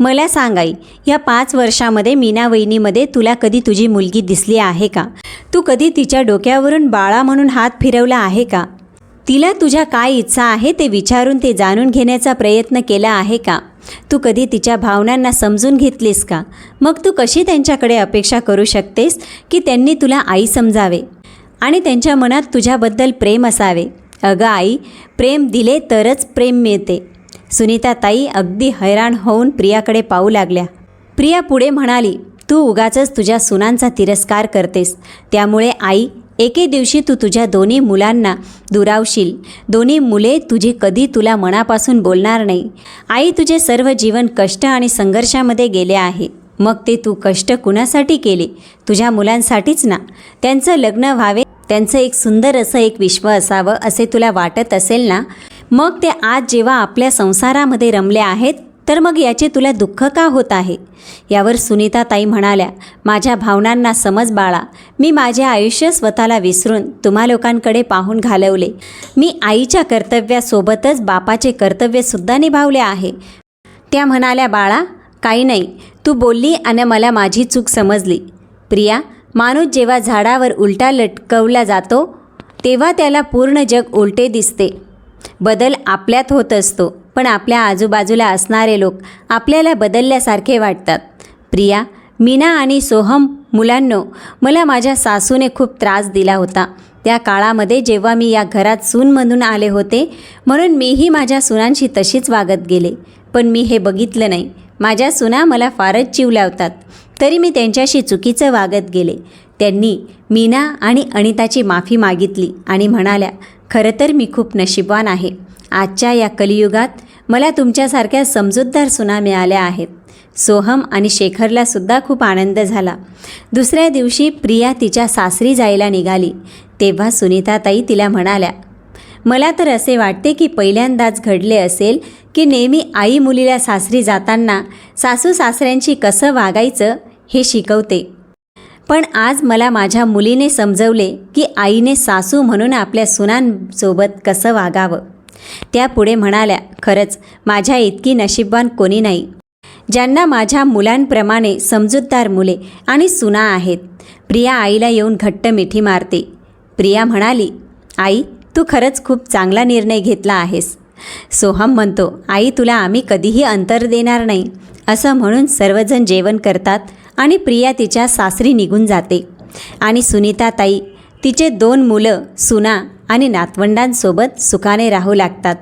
मला सांग आई या पाच वर्षामध्ये मीना वहिनीमध्ये तुला कधी तुझी मुलगी दिसली आहे का? तू कधी तिच्या डोक्यावरून बाळा म्हणून हात फिरवला आहे का? तिला तुझ्या काय इच्छा आहे ते विचारून ते जाणून घेण्याचा प्रयत्न केला आहे का? तू कधी तिच्या भावनांना समजून घेतलीस का? मग तू कशी त्यांच्याकडे अपेक्षा करू शकतेस की त्यांनी तुला आई समजावे? आणि त्यांच्या मनात तुझ्याबद्दल प्रेम असावे? अगं आई प्रेम दिले तरच प्रेम मिळते. सुनीता ताई अगदी हैराण होऊन प्रियाकडे पाहू लागल्या. प्रिया पुढे म्हणाली तू उगाचच तुझ्या सुनांचा तिरस्कार करतेस. त्यामुळे आई एके दिवशी तू तुझ्या दोन्ही मुलांना दुरावशील. दोन्ही मुले तुझी कधी तुला मनापासून बोलणार नाही. आई तुझे सर्व जीवन कष्ट आणि संघर्षामध्ये गेले आहे. मग ते तू कष्ट कुणासाठी केले? तुझ्या मुलांसाठीच ना? त्यांचं लग्न व्हावे त्यांचं एक सुंदर असं एक विश्व असावं असे तुला वाटत असेल ना? मग ते आज जेव्हा आपल्या संसारामध्ये रमले आहेत तर मग याचे तुला दुःख का होत आहे? यावर सुनीता ताई म्हणाल्या माझ्या भावनांना समज बाळा. मी माझे आयुष्य स्वतःला विसरून तुम्हा लोकांकडे पाहून घालवले. मी आईच्या कर्तव्यासोबतच बापाचे कर्तव्यसुद्धा निभावले आहे. त्या म्हणाल्या बाळा काही नाही. तू बोलली आणि मला माझी चूक समजली. प्रिया माणूस जेव्हा झाडावर उलटा लटकवला जातो तेव्हा त्याला पूर्ण जग उलटे दिसते. बदल आपल्यात होत असतो पण आपल्या आजूबाजूला असणारे लोक आपल्याला बदलल्यासारखे वाटतात. प्रिया मीना आणि सोहम मुलांनो मला माझ्या सासूने खूप त्रास दिला होता. त्या काळामध्ये जेव्हा मी या घरात सून म्हणून आले होते म्हणून मीही माझ्या सुनांशी तशीच वागत गेले. पण मी हे बघितलं नाही. माझ्या सुना मला फारच जीव लावतात. तरी मी त्यांच्याशी चुकीचं वागत गेले. त्यांनी मीना आणि अनिताची माफी मागितली आणि म्हणाल्या खरं तर मी खूप नशीबवान आहे. आजच्या या कलियुगात मला तुमच्यासारख्या समजूतदार सुना मिळाल्या आहेत. सोहम आणि शेखरला सुद्धा खूप आनंद झाला. दुसऱ्या दिवशी प्रिया तिच्या सासरी जायला निघाली. तेव्हा सुनीताताई तिला म्हणाल्या मला तर असे वाटते की पहिल्यांदाच घडले असेल की नेहमी आई मुलीला सासरी जाताना सासू सासऱ्यांशी कसं वागायचं हे शिकवते. पण आज मला माझ्या मुलीने समजवले की आईने सासू म्हणून आपल्या सुनांसोबत कसं वागावं. त्या पुढे म्हणाल्या खरंच माझ्या इतकी नशीबवान कोणी नाही. ज्यांना माझ्या मुलांप्रमाणे समजूतदार मुले आणि सुना आहेत प्रिया आईला येऊन घट्ट मिठी मारते. प्रिया म्हणाली आई तू खरंच खूप चांगला निर्णय घेतला आहेस. सोहम म्हणतो आई तुला आम्ही कधीही अंतर देणार नाही. असं म्हणून सर्वजण जेवण करतात आणि प्रिया तिच्या सासरी निघून जाते. आणि सुनीता ताई तिचे दोन मुलं सुना आणि नातवंडांसोबत सुखाने राहू लागतात.